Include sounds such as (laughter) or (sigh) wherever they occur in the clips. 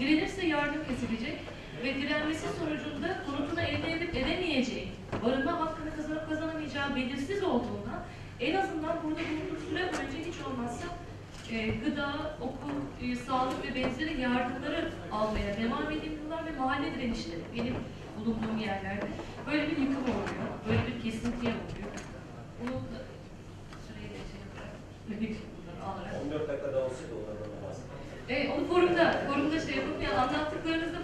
Direnirse yardım kesilecek ve direnmesi sonucunda konutunu elde edip edemeyeceği, barınma hakkını kazanıp kazanamayacağı belirsiz olduğunda en azından burada bulunduğu süre boyunca hiç olmazsa e, gıda, okul, e, sağlık ve benzeri yardımları almaya devam ediyorlar ve mahalle direnişleri benim bulunduğum yerlerde böyle bir yıkım oluyor, böyle bir kesintiye oluyor. Bunu da süreyi de (laughs) Evet, onu forumda, forumda şey yapıp yani anlattıklarınızı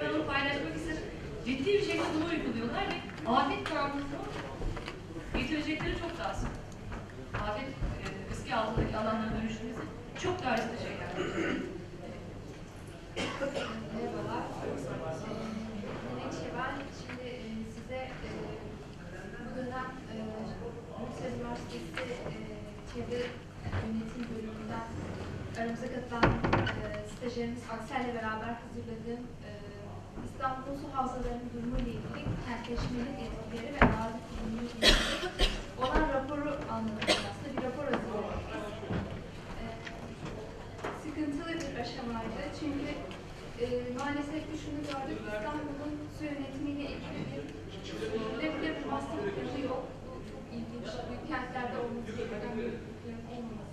ben onu paylaşmak istedim. Ciddi bir şekilde bunu uyguluyorlar ve afet kanunu getirecekleri çok daha az. Afet e, riski altındaki alanlara dönüşmesi çok daha riskli şeyler. Merhabalar. Menekşe ben. Şimdi e, size e, bu dönem e, Bursa Üniversitesi e, Çevre Yönetim Bölümünden aramıza katılan e, stajyerimiz Aksel'le beraber hazırladığım e, İstanbul'un su havzalarının durumu ile ilgili kentleşmenin etkileri ve arazi kullanımı ile ilgili olan raporu anlatacağız. Aslında bir rapor hazırladık. E, sıkıntılı bir aşamaydı. Çünkü e, maalesef ki şunu gördük, İstanbul'un su yönetimiyle ilgili bir sürdürülebilir bir master planı yok. Bu çok ilginç. Büyük kentlerde olması gereken bir planın olmaması.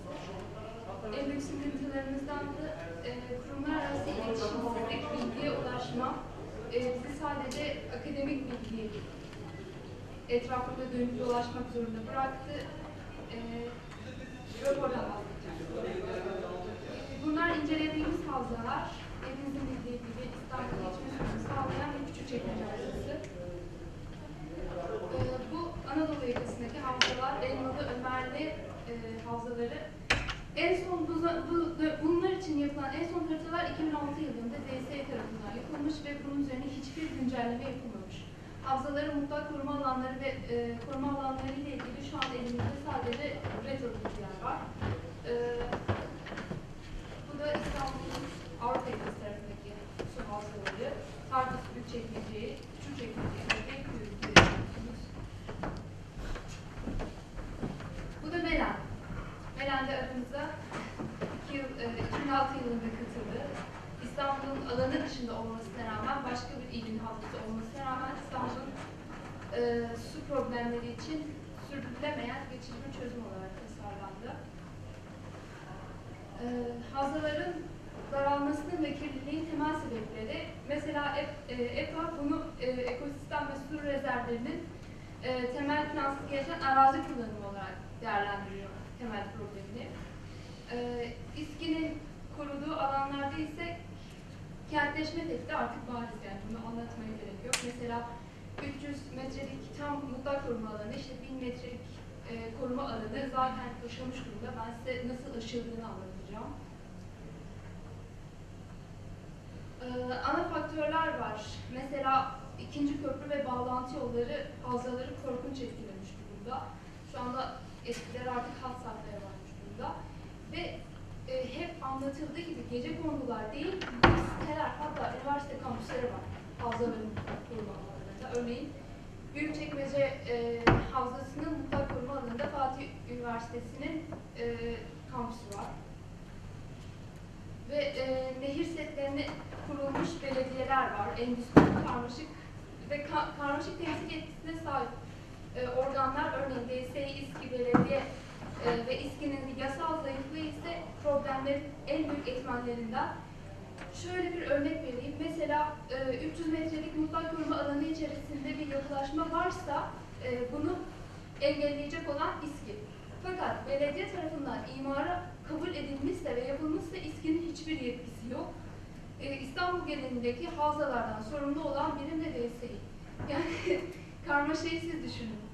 En büyük sıkıntılarımızdan da e, kurumlar arası iletişimsizlik, bilgiye ulaşma, e, bizi sadece akademik bilgi etrafında dönüp dolaşmak zorunda bıraktı. E, rapordan bahsedeceğim. Bunlar incelediğimiz havzalar, hepimizin bildiği gibi İstanbul geçmesini sağlayan bir küçük çekmece havzası. Ee, bu Anadolu yakasındaki havzalar, Elmalı, Ömerli e, havzaları. En son bu, bu, bunlar için yapılan en son haritalar 2006 yılında DSE tarafından yapılmış ve bunun üzerine hiçbir güncelleme yapılmamış. Havzaların mutlak koruma alanları ve e, koruma alanları ile ilgili şu an elimizde sadece retro bilgiler var. Ee, bu da İstanbul'un Avrupa yakası tarafındaki su havzaları. Tartus Büyükçekmece'yi, Küçükçekmece'yi ve Beyköy'ü görüyorsunuz. Bu da Melen. Melen'de aramıza 2 yıl, e, 2006 yılında katıldı. İstanbul'un alanı dışında olmasına rağmen başka bir ilin havzası olmasına rağmen İstanbul'un e, su problemleri için sürdürülemeyen geçici bir çözüm olarak tasarlandı. Ee, havzaların daralmasının ve kirliliğin temel sebepleri mesela E- e, EPA bunu e, ekosistem ve su rezervlerinin e, temel plansız gelişen arazi kullanımı olarak değerlendiriyor temel problemini. E, İSKİ'nin koruduğu alanlarda ise kentleşme tehdidi artık bariz yani bunu anlatmaya gerek yok. Mesela 300 metrelik tam mutlak koruma alanı işte 1000 metrelik e, koruma alanı zaten aşılmış durumda. Ben size nasıl aşıldığını anlatacağım. Ee, ana faktörler var. Mesela ikinci köprü ve bağlantı yolları havzaları korkunç etkilemiş durumda. Şu anda etkiler artık hat safhaya varmış durumda. Ve e, hep anlatıldığı gibi gece kondular değil, siteler hatta üniversite kampüsleri var havzaların koruma alanlarında. Örneğin Büyükçekmece e, Havzası'nın mutlak koruma alanında Fatih Üniversitesi'nin e, kampüsü var. Ve e, nehir setlerine kurulmuş belediyeler var. Endüstri, karmaşık ve ka- karmaşık temsil yetkisine sahip e, organlar, örneğin DSİ, İSKİ Belediye e, ve İSKİ'nin yasal zayıflığı ise problemlerin en büyük etmenlerinden. Şöyle bir örnek vereyim. Mesela e, 300 metrelik mutlak koruma alanı içerisinde bir yapılaşma varsa e, bunu engelleyecek olan İSKİ. Fakat belediye tarafından imara kabul edilmişse ve yapılmışsa İSKİ'nin hiçbir yetkisi yok. E, İstanbul genelindeki havzalardan sorumlu olan birim de DSİ. Yani (laughs) karmaşayı siz düşünün.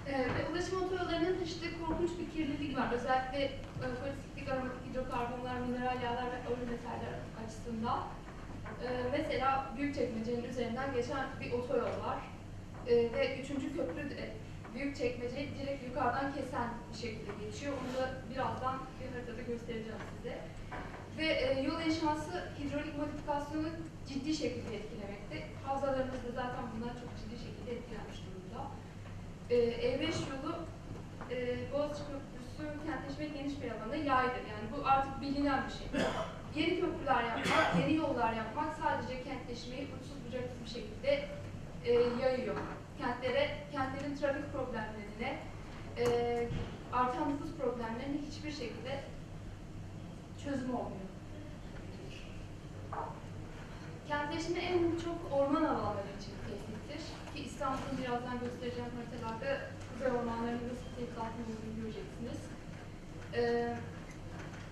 Ee, ve ulaşım otoyollarının taşıdığı korkunç bir kirlilik var. Özellikle e, polisiklik, aromatik hidrokarbonlar, mineral yağlar ve ağır metaller açısından. Ee, mesela Büyükçekmece'nin üzerinden geçen bir otoyol var. e, ve üçüncü köprü de Büyükçekmece'yi direkt yukarıdan kesen bir şekilde geçiyor. Onu da birazdan bir haritada göstereceğim size. Ve e, yol inşası hidrolik modifikasyonu ciddi şekilde etkilemekte. Havzalarımız da zaten bundan çok ciddi şekilde durumda. E, E5 yolu e, Boğaziçi Köprüsü kentleşme geniş bir alanı yaydır. Yani bu artık bilinen bir şey. Yeni köprüler yapmak, yeni yollar yapmak sadece kentleşmeyi uçsuz bucaksız bir şekilde e, yayıyor. Kentlere, kentlerin trafik problemlerine, e, artan nüfus problemlerine hiçbir şekilde çözüm olmuyor. Kentleşme en çok orman alanları için tehdittir. Ki İstanbul'un birazdan göstereceğim haritalarda kuzey ormanlarının nasıl tehdit altında olduğunu göreceksiniz. Ee,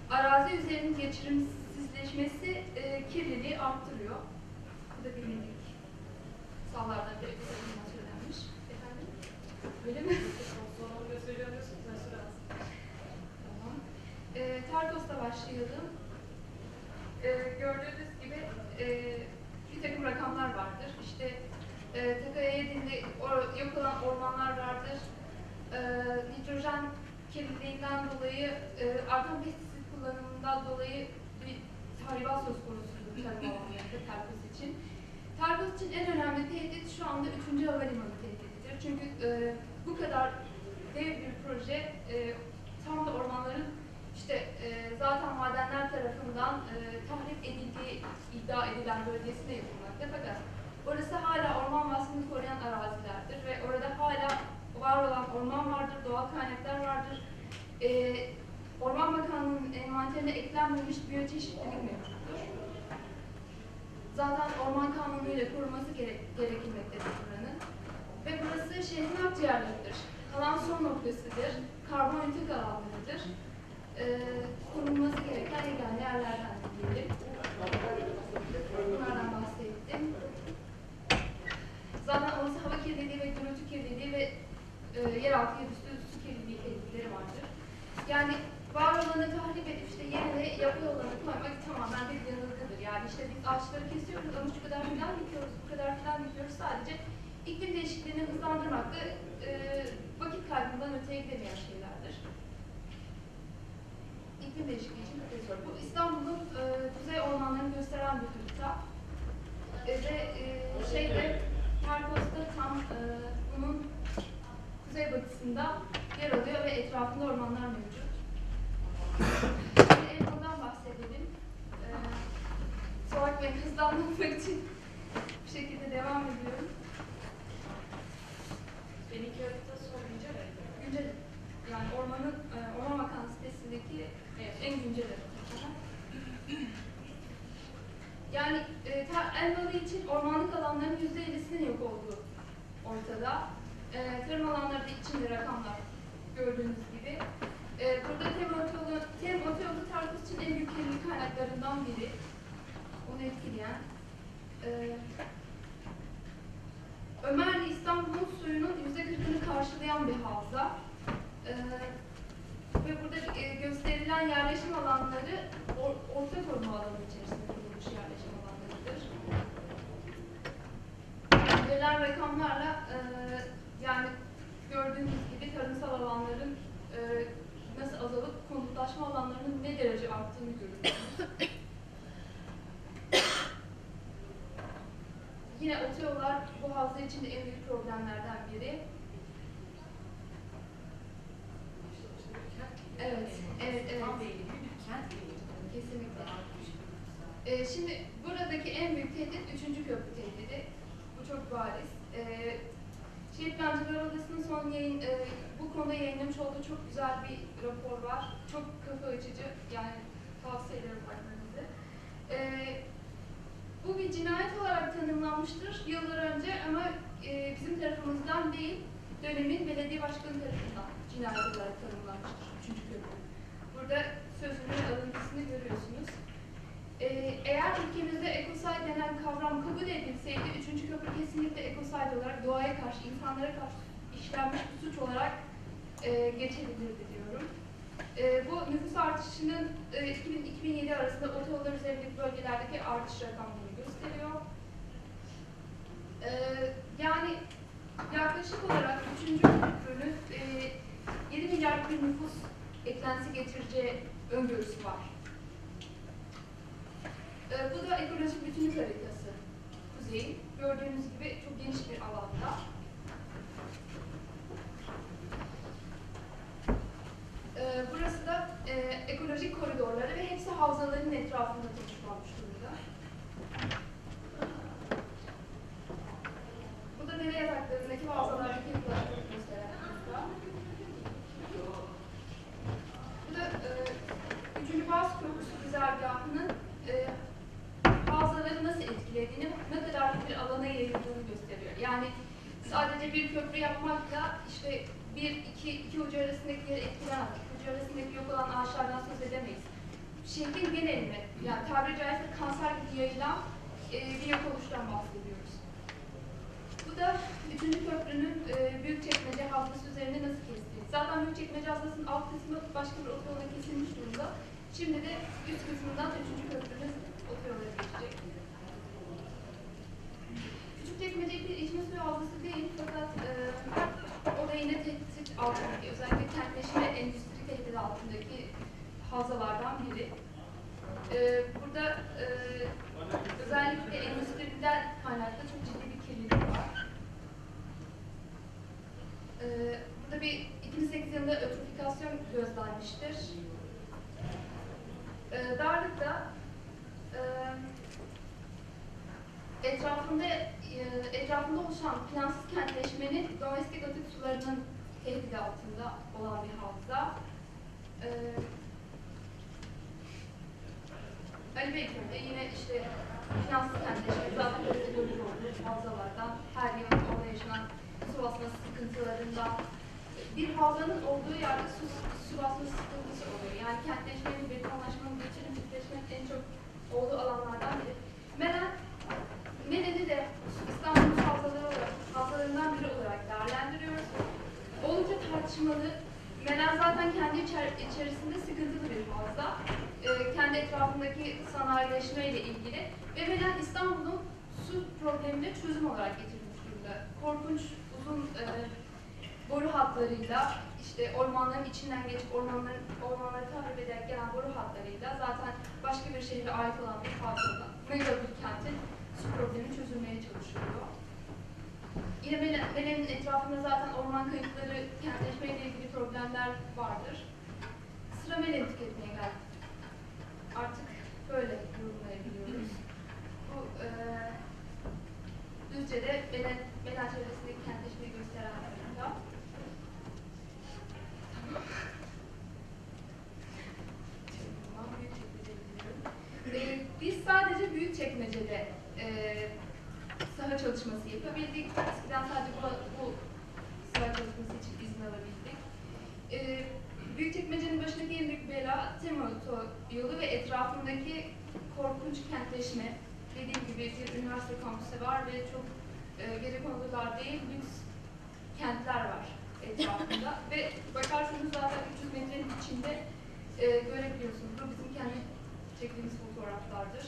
arazi üzerinin geçirimsizleşmesi e, kirliliği arttırıyor. Bu da bilindik sahalardan bir ekosistem söylenmiş. Efendim? Öyle mi? Sonra göstereceğim diyorsunuz. Tamam. Ee, Tarkos'ta başlayalım. Ee, gördüğünüz gibi e, bir takım rakamlar vardır. İşte e, Takaya Yedin'de or- yok olan ormanlar vardır. E, nitrojen kirliliğinden dolayı, e, artan pestisit kullanımından dolayı bir tahribat söz konusudur (laughs) tarım alanlarında Tarkos için. Tarkos için en önemli tehdit şu anda 3. Havalimanı tehdididir. Çünkü e, bu kadar dev bir proje e, tam da ormanların işte e, zaten madenler tarafından e, tahrip edildiği iddia edilen bölgesine yapılmakta. Fakat orası hala orman vasfını koruyan arazilerdir ve orada hala var olan orman vardır, doğal kaynaklar vardır. E, Orman Bakanlığı'nın envanterine eklenmemiş biyoçeşitlilik mevcuttur. Zaten orman kanunuyla koruması gere- gerekilmektedir buranın. Ve burası şehrin akciğerleridir. Kalan son noktasıdır. Karbon ünite alanlarıdır. Ee, korunması gereken yegane yerlerden diyelim. Bunlardan. Zaten olası hava kirliliği ve gürültü kirliliği ve e, yeraltı yerüstü su kirliliği tehditleri vardır. Yani var olanı tahrip edip işte yerine yapı olanı koymak tamamen bir yanılgıdır. Yani işte biz ağaçları kesiyoruz ama şu kadar filan dikiyoruz, bu kadar filan dikiyoruz. Sadece iklim değişikliğini hızlandırmakta e, vakit kaybından öteye gidemeyen şeylerdir. İklim değişikliği için zor. Bu İstanbul'un e, kuzey ormanlarını gösteren bir harita. E, ve e, şeyde Terkos'ta tam e, bunun kuzeybatısında yer alıyor ve etrafında ormanlar mevcut. Şimdi Elmalı'dan bahsedelim. Ee, kusura bakmayın hızlı anlatmak için bu şekilde devam ediyorum. Benimki harita sormayacak. Güncel, yani ormanın, e, Orman Bakanlığı sitesindeki Evet. en güncel harita. Yani e, ta- Elmalı için ormanlık alanların %50'sinin yok olduğu ortada. E, tarım alanları da içinde rakamlar gördüğünüz gibi. E, burada tem otoyolu, tem otoyolu Tarkus için en büyük kirlilik kaynaklarından biri. Onu etkileyen. E, Ömerli İstanbul'un suyunun %40'ını karşılayan bir havza. E, ve burada e, gösterilen yerleşim alanları or- orta koruma alanı içerisinde kurulmuş yerleşim alanlarıdır. Verilen rakamlarla e, yani gördüğünüz gibi tarımsal alanların e, nasıl azalıp konutlaşma alanlarının ne derece arttığını görüyorsunuz. (coughs) Yine otoyollar bu havza için en büyük problemlerden biri. Evet, evet, evet. Tam belli bir kent gibi. Kesinlikle. Ee, şimdi buradaki en büyük tehdit üçüncü köprü tehdidi. Bu çok bariz. Ee, Şehir Plancılar Odası'nın son yayın, e, bu konuda yayınlamış olduğu çok güzel bir rapor var. Çok kafa açıcı, yani tavsiye ederim bakmanızı. Ee, bu bir cinayet olarak tanımlanmıştır yıllar önce ama e, bizim tarafımızdan değil, dönemin belediye başkanı tarafından cinayet olarak tanımlanmıştır üçüncü köprü. Burada sözünün alıntısını görüyorsunuz. Ee, eğer ülkemizde ekosay denen kavram kabul edilseydi, üçüncü köprü kesinlikle ekosay olarak doğaya karşı, insanlara karşı işlenmiş bir suç olarak e, geçebilirdi diyorum. E, bu nüfus artışının e, 2000-2007 arasında otoyollar üzerindeki bölgelerdeki artış rakamları gösteriyor. E, yani Yaklaşık olarak 3. köprünün e, 7 milyar bir nüfus eklentisi getireceği öngörüsü var. E, bu da ekolojik bütünlük haritası. Kuzeyin. Gördüğünüz gibi çok geniş bir alanda. E, burası da e, ekolojik koridorları ve hepsi havzaların etrafında durumda. Bu da dere yataklarındaki havzalardaki yapıları gösteren harita. Bu da e, 3. Boğaz Köprüsü güzergahının e, havzaları nasıl etkilediğini, ne kadar bir alana yayıldığını gösteriyor. Yani sadece bir köprü yapmakla işte bir, iki, iki ucu arasındaki yeri etkilemez. İki ucu arasındaki yok olan ağaçlardan söz edemeyiz. Şehrin genelini, yani tabiri caizse kanser gibi yayılan e, bir yok oluştan bahsediyoruz. Bu da 3. köprünün e, Büyükçekmece Havzası üzerinde nasıl kestiği. Zaten Büyükçekmece Havzası'nın alt kısmı başka bir otoyola kesilmiş durumda. Şimdi de üst kısmından 3. köprünün otoyola geçecek. Küçükçekmece bir içme suyu havzası değil fakat e, o da yine tehdit altındaki, özellikle kentleşme endüstri tehdidi altındaki havzalardan biri. E, burada e, özellikle endüstriden kaynaklı çok ciddi bir kirlilik var. Ee, burada bir 2008 yılında ötrofikasyon gözlenmiştir. Ee, Darlık'ta e, etrafında e, etrafında oluşan plansız kentleşmenin domestik atık sularının tehdidi altında olan bir havza. Ee, Ali Beyköy'de yine işte finanslı kentleşme, zaten böyle görülür olduğu havzalardan, her yıl orada yaşanan su basma sıkıntılarından, bir havzanın olduğu yerde su, su basma sıkıntısı oluyor. Yani kentleşmenin, betonlaşmanın, geçirin bitleşmenin en çok olduğu alanlardan biri. Melen, Melen'i de İstanbul'un havzaları olarak, havzalarından biri olarak değerlendiriyoruz. Oldukça tartışmalı. Melen zaten kendi içer- içerisinde sıkıntılı bir havza. Ee, kendi etrafındaki sanayileşme ile ilgili. Ve Melen İstanbul'un su problemine çözüm olarak getirilmiş durumda. Korkunç uzun e, boru hatlarıyla işte ormanların içinden geçip ormanların ormanları tahrip ederek gelen boru hatlarıyla zaten başka bir şehre ait olan bir havzada mega bir kentin su problemi çözülmeye çalışılıyor. Yine Mele- Melen'in etrafında zaten orman kayıpları, kentleşmeyle ilgili problemler vardır. Sıra Melen tüketmeye geldi. Artık böyle yorumlayabiliyoruz. Bu e, Düzce'de Melen, Melen çevresindeki kentleşmeyi gösteren harita. Tamam, Büyükçekmece'ye gidiyorum. Ee, biz sadece Büyükçekmece'de e, saha çalışması yapabildik. Eskiden sadece bu, bu saha çalışması için izin alabildik. Ee, Büyükçekmece'nin başındaki en büyük bela Tema yolu ve etrafındaki korkunç kentleşme. Dediğim gibi bir üniversite kampüsü var ve çok e, geri konular değil, lüks kentler var etrafında. ve bakarsanız zaten 300 metrenin içinde e, görebiliyorsunuz. Bu bizim kendi çektiğimiz fotoğraflardır.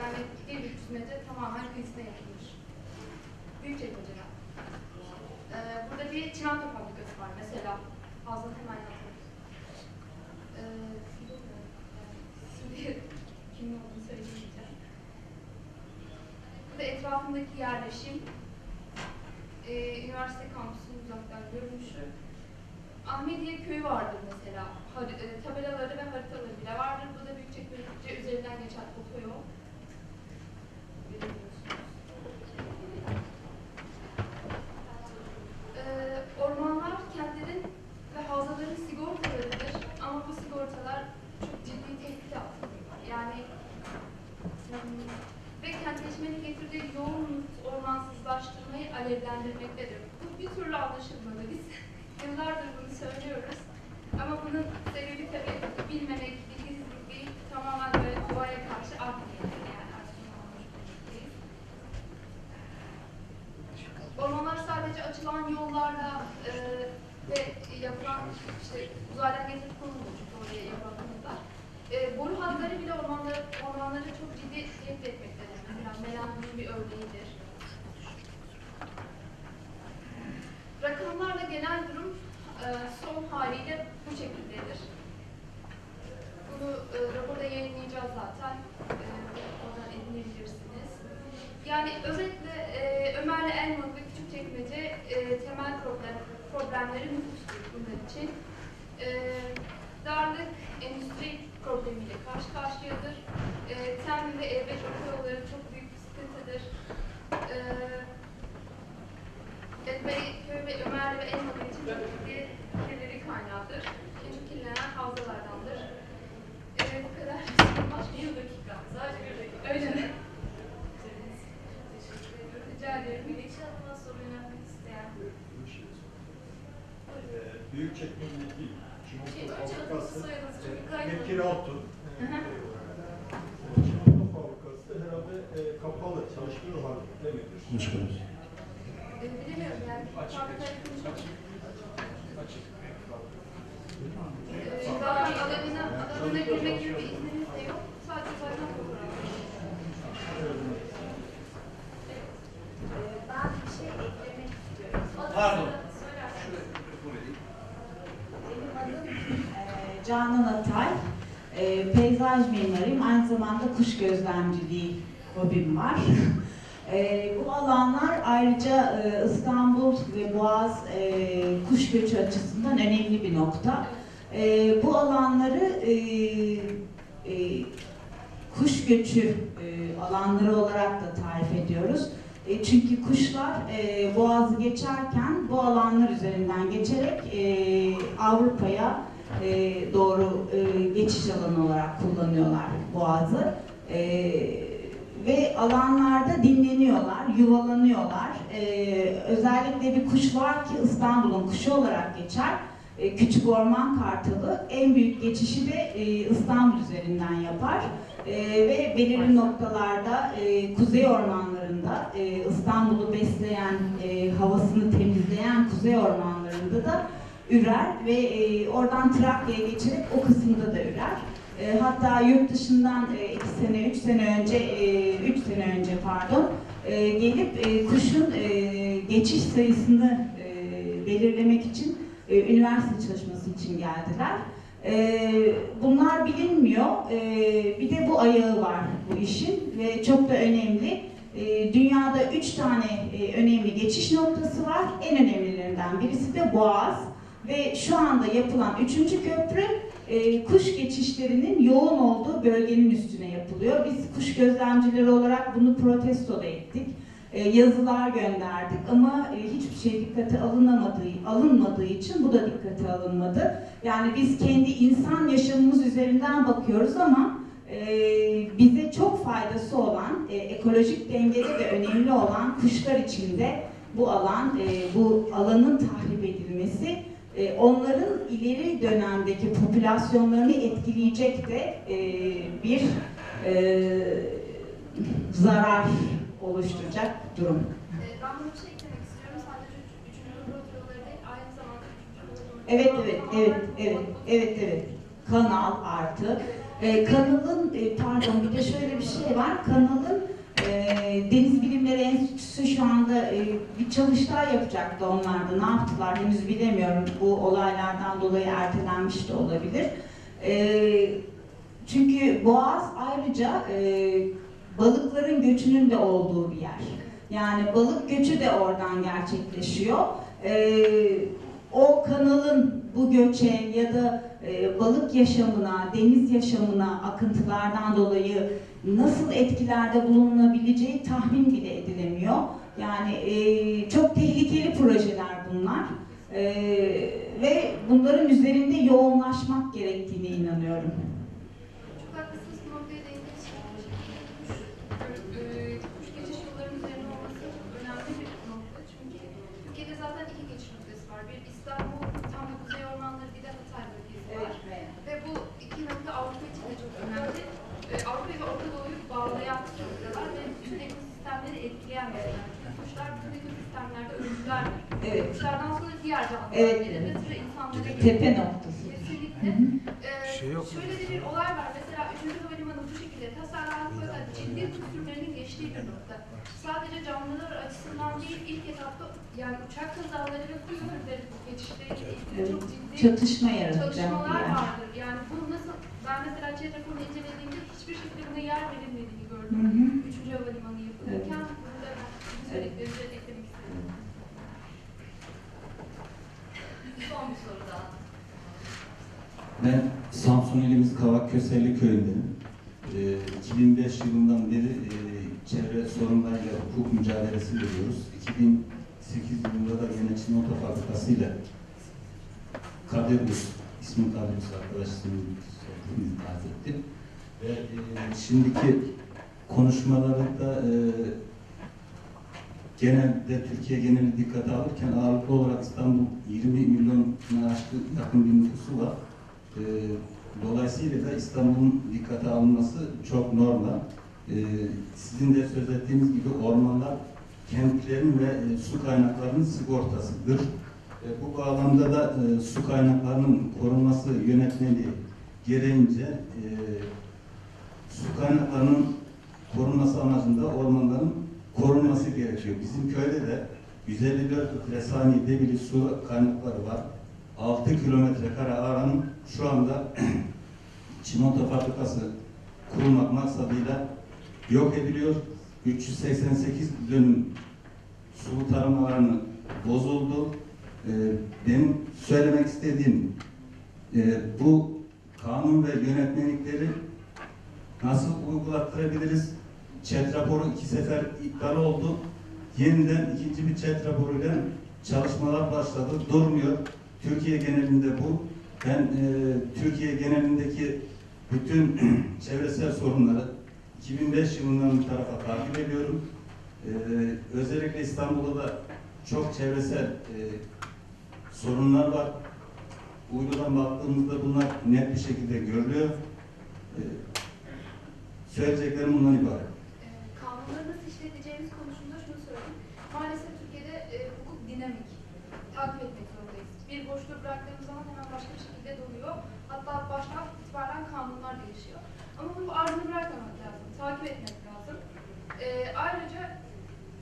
Yani değil 300 metre tamamen kıyısına yapılmış. Büyükçekmece'den. Ee, burada bir çimento fabrikası var mesela. Fazla hemen yazarız. Ee, şimdi kimin olduğunu söyleyemeyeceğim. Burada etrafındaki yerleşim, ee, üniversite kampüsünün uzaktan görünüşü. Ahmediye köyü vardır mesela. Har- e, tabelaları ve haritaları bile vardır. Bu da Büyükçekmece üzerinden geçen otoyol. Görüyorsunuz. Ee, ormanlar kentlerin ve havzaların sigortalarıdır. Ama bu sigortalar çok ciddi tehdit altında. Yani hmm, ve kentleşmenin getirdiği yoğun nüfus alevlendirmektedir. Bu bir türlü anlaşılmalı. Biz (laughs) yıllardır bunu söylüyoruz. Ama bunun sebebi tabii bilmemek, bilgisizlik tamamen böyle doğaya karşı niyeti yani değil. Ormanlar sadece açılan yollarla e, ve yapılan işte uzaydan getirip çünkü oraya yapılanlar. E, boru hatları bile ormanları, ormanları çok ciddi tehdit etmektedir. Mesela Melan bunun bir örneğidir. rakamlarla genel durum e, son haliyle bu şekildedir. Bunu e, raporda yayınlayacağız zaten. E, oradan edinebilirsiniz. Yani özetle e, Ömer'le Elmalı ve Küçükçekmece e, temel problem, problemleri mümkün bunlar için. Canan Atay. E, peyzaj mimarıyım. Aynı zamanda kuş gözlemciliği hobim var. E, bu alanlar ayrıca e, İstanbul ve Boğaz e, kuş göçü açısından önemli bir nokta. E, bu alanları e, e, kuş göçü e, alanları olarak da tarif ediyoruz. E, çünkü kuşlar e, boğazı geçerken bu alanlar üzerinden geçerek e, Avrupa'ya e, doğru e, geçiş alanı olarak kullanıyorlar boğazı. E, ve alanlarda dinleniyorlar, yuvalanıyorlar. E, özellikle bir kuş var ki İstanbul'un kuşu olarak geçer. E, Küçük orman kartalı en büyük geçişi de e, İstanbul üzerinden yapar. Ee, ve belirli noktalarda e, kuzey ormanlarında e, İstanbul'u besleyen, e, havasını temizleyen kuzey ormanlarında da ürer ve e, oradan Trakya'ya geçerek o kısımda da ürer. E, hatta yurt dışından e, iki sene, üç sene önce, e, üç sene önce pardon, e, gelip e, kuşun e, geçiş sayısını e, belirlemek için e, üniversite çalışması için geldiler. Ee, bunlar bilinmiyor. Ee, bir de bu ayağı var bu işin ve çok da önemli. Ee, dünyada üç tane e, önemli geçiş noktası var. En önemlilerinden birisi de Boğaz ve şu anda yapılan üçüncü köprü e, kuş geçişlerinin yoğun olduğu bölgenin üstüne yapılıyor. Biz kuş gözlemcileri olarak bunu protesto da ettik. E, yazılar gönderdik ama e, hiçbir şey dikkate alınamadığı, alınmadığı için bu da dikkate alınmadı. Yani biz kendi insan yaşamımız üzerinden bakıyoruz ama e, bize çok faydası olan, e, ekolojik dengede de önemli olan kuşlar için de bu alan, e, bu alanın tahrip edilmesi e, onların ileri dönemdeki popülasyonlarını etkileyecek de e, bir e, zarar oluşturacak durum. Ben bunu bir şey eklemek istiyorum. Sadece üç, üçüncü otoyolları değil, aynı zamanda üçüncü otoyolları. Evet evet evet evet evet evet kanal artı e, kanalın e, pardon bir de şöyle bir şey var kanalın e, Deniz Enstitüsü şu anda e, bir çalıştay yapacaktı onlarda ne yaptılar henüz bilemiyorum bu olaylardan dolayı ertelenmiş de olabilir. E, çünkü Boğaz ayrıca e, balıkların göçünün de olduğu bir yer. Yani balık göçü de oradan gerçekleşiyor. E, o kanalın bu göçe ya da e, balık yaşamına, deniz yaşamına akıntılardan dolayı nasıl etkilerde bulunabileceği tahmin bile edilemiyor. Yani e, çok tehlikeli projeler bunlar. E, ve bunların üzerinde yoğunlaşmak gerektiğine inanıyorum. Ee, şöyle de bir olay var. Mesela 3. Havalimanı bu şekilde tasarlanmış fakat ciddi kuş türlerinin geçtiği bir nokta. Sadece canlılar açısından değil, ilk etapta yani uçak kazaları ve kuş türleri geçişleri ilgili Evet. çok ciddi Çatışma çalışmalar yer. vardır. Yani bunu nasıl Ben mesela ÇED raporunu incelediğimde hiçbir şekilde buna yer verilmediğini Hı gördüm. hı. Üçüncü havalimanı yapılırken burada bu söylediklerinizi eklemek istedim. Son bir soru daha. Ben Samsun ilimiz Kavak Köselli köyündenim. Ee, 2005 yılından beri e, çevre sorunlarıyla hukuk mücadelesi veriyoruz. 2008 yılında da yine Çin Oto Fabrikası ile Kadirus, ismi Kadirus arkadaş ismini söylediğiniz bahsetti. Ve e, şimdiki konuşmalarında e, genelde Türkiye geneli dikkate alırken ağırlıklı olarak İstanbul 20 milyon aşkı yakın bir nüfusu var. Ee, Dolayısıyla da İstanbul'un dikkate alınması çok normal. Ee, Sizin de söz ettiğiniz gibi ormanlar kentlerin ve e, su kaynaklarının sigortasıdır. E, Bu bağlamda da e, su kaynaklarının korunması yönetmeliği gereğince e, su kaynaklarının korunması amacında ormanların korunması gerekiyor. Bizim köyde de 154 litre saniye debili su kaynakları var. 6 kilometre kare alanın şu anda (clears throat) çimento fabrikası kurulmak maksadıyla yok ediliyor. 388 dönüm sulu tarım alanı bozuldu. Ee, benim söylemek istediğim e, bu kanun ve yönetmelikleri nasıl uygulattırabiliriz? ÇED raporu iki sefer iptal oldu. Yeniden ikinci bir ÇED raporuyla çalışmalar başladı. Durmuyor. Türkiye genelinde bu. Ben e, Türkiye genelindeki bütün (clears throat) çevresel sorunları 2005 yılından bu tarafa takip ediyorum. E, özellikle İstanbul'da da çok çevresel e, sorunlar var. Uydudan baktığımızda bunlar net bir şekilde görülüyor. E, söyleyeceklerim bundan ibaret. Ee, kanunları nasıl işleteceğimiz konusunda şunu söyleyeyim. Maalesef Türkiye'de e, hukuk dinamik. Takip etmek zorundayız. Bir boşluk bıraktığımız zaman hemen başka bir şekilde doluyor. Hatta baştan itibaren kanunlar değişiyor. Ama bu ardını bırakmamak lazım. Takip etmek lazım. Ee, ayrıca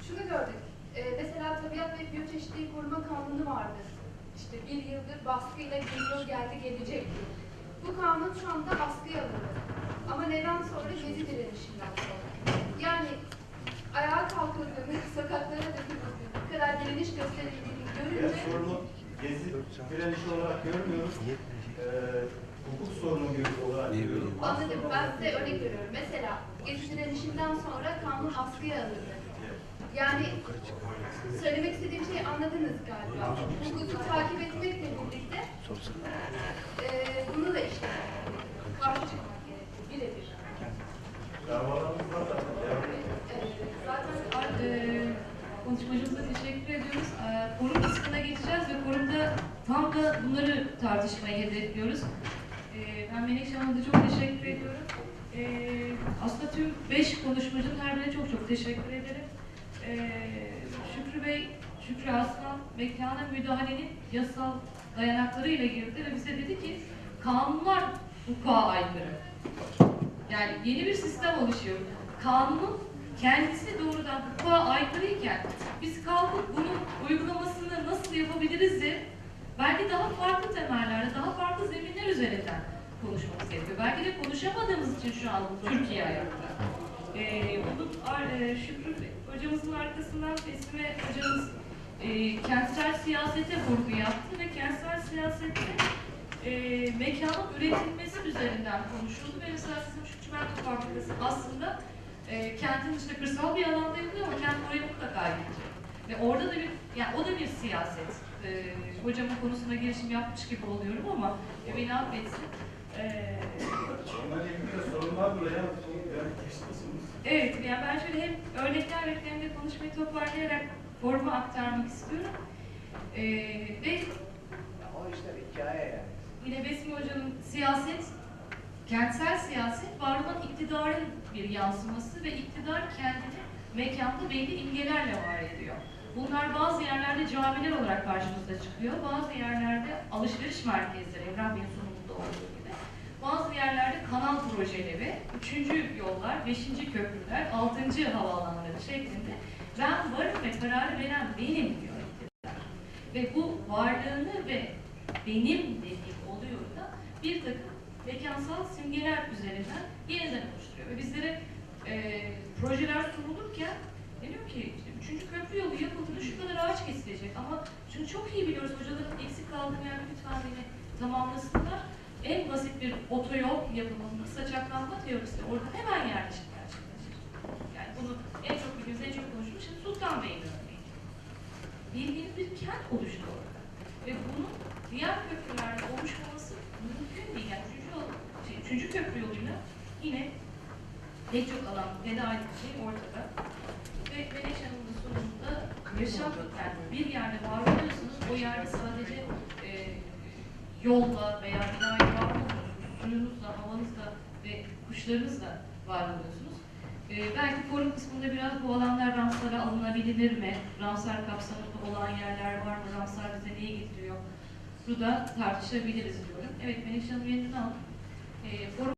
şunu gördük. Ee, mesela Tabiat ve Biyoçeşitliği Koruma Kanunu vardı. İşte bir yıldır baskıyla geliyor geldi gelecek. Bu kanun şu anda askıya alındı. Ama neden sonra gezi direnişinden sonra. Yani ayağa kalkıldığını, (laughs) sokaklara döküldüğünü, bu kadar direniş gösterildiğini görünce gezi direnişi olarak görmüyorum. Ee, hukuk sorunu gibi olarak görüyorum. anladım. Ben size örnek veriyorum. Mesela gezi direnişinden sonra kanun askıya alındı. Yani söylemek istediğim şeyi anladınız galiba. Hukuku takip etmekle birlikte eee bunu da işte karşı çıkmak gerekiyor. Birebir. Davalarımız var zaten. devam ediyor. Evet, zaten Ar- e, konuşmacımıza teşekkür ediyoruz. E, forum kısmına geçeceğiz ve forumda tam da bunları tartışmayı hedefliyoruz. Ben Menekşe Hanım'a çok teşekkür ediyorum. E, aslında tüm beş konuşmacının her birine çok çok teşekkür ederim. E, Şükrü Bey, Şükrü Aslan mekana müdahalenin yasal dayanaklarıyla girdi ve bize dedi ki kanunlar hukuka aykırı. Yani yeni bir sistem oluşuyor. Kanunun kendisi doğrudan hukuka aykırıyken biz kalkıp bunun uygulamasını nasıl yapabiliriz de belki daha farklı temellerde, daha farklı zeminler üzerinden konuşmamız gerekiyor. Belki de konuşamadığımız için şu an Türkiye ayakta. Ee, bunu ar- e, Şükrü hocamızın arkasından Besime hocamız e, kentsel siyasete vurgu yaptı ve kentsel siyasette e, mekanın üretilmesi üzerinden konuşuldu ve mesela sizin şu çimento fabrikası aslında e, kentin işte kırsal bir alanda yapılıyor ama kent oraya mutlaka gidecek. Ve orada da bir, yani o da bir siyaset. E, hocamın konusuna girişim yapmış gibi oluyorum ama e, beni affetsin. E, Onlarla ilgili sorunlar buraya. Evet, yani ben şöyle hem örnekler verip hem de konuşmayı toparlayarak forma aktarmak istiyorum. E, ve O işte hikaye yani. Yine Besim Hoca'nın siyaset, kentsel siyaset var olan iktidarın bir yansıması ve iktidar kendini mekanda belli imgelerle var ediyor. Bunlar bazı yerlerde camiler olarak karşımıza çıkıyor, bazı yerlerde alışveriş merkezleri, Evren Bey'in sunumunda olduğu gibi. Bazı yerlerde kanal projeleri, üçüncü yollar, beşinci köprüler, altıncı havaalanları şeklinde ben varım ve kararı veren benim diyor. Ve bu varlığını ve benim dediğim oluyor da bir takım mekansal simgeler üzerinden yeniden oluşturuyor. Ve bizlere e, projeler sunulurken deniyor ki üçüncü köprü yolu yapıldığında şu kadar ağaç kesilecek ama şunu çok iyi biliyoruz hocaların eksik kaldığı yerde lütfen beni tamamlasınlar. En basit bir otoyol yapımında saçaklanma teorisi orada hemen yerleşik gerçekleşir. Yani bunu en çok bildiğimiz, en çok konuştuğumuz şey Sultanbeyli örneği. Bildiğiniz bir kent oluştu orada. Ve bunun diğer köprülerle oluşmaması mümkün değil. Yani üçüncü, yol, şey, üçüncü köprü yoluyla yine pek çok alan veda şey ortada. Ve Menekşe'nin de sonunda yaşam yani bir yerde var oluyorsunuz, o yerde sadece e, yolla veya binayla var olmuyorsunuz. Suyunuzla, havanızla ve kuşlarınızla var oluyorsunuz. E, belki forum kısmında biraz bu alanlar Ramsar'a alınabilir mi? Ramsar kapsamında olan yerler var mı? Ramsar bize neyi getiriyor? Bunu da tartışabiliriz diyorum. Evet, Menekşe Hanım yeniden alın. E, forum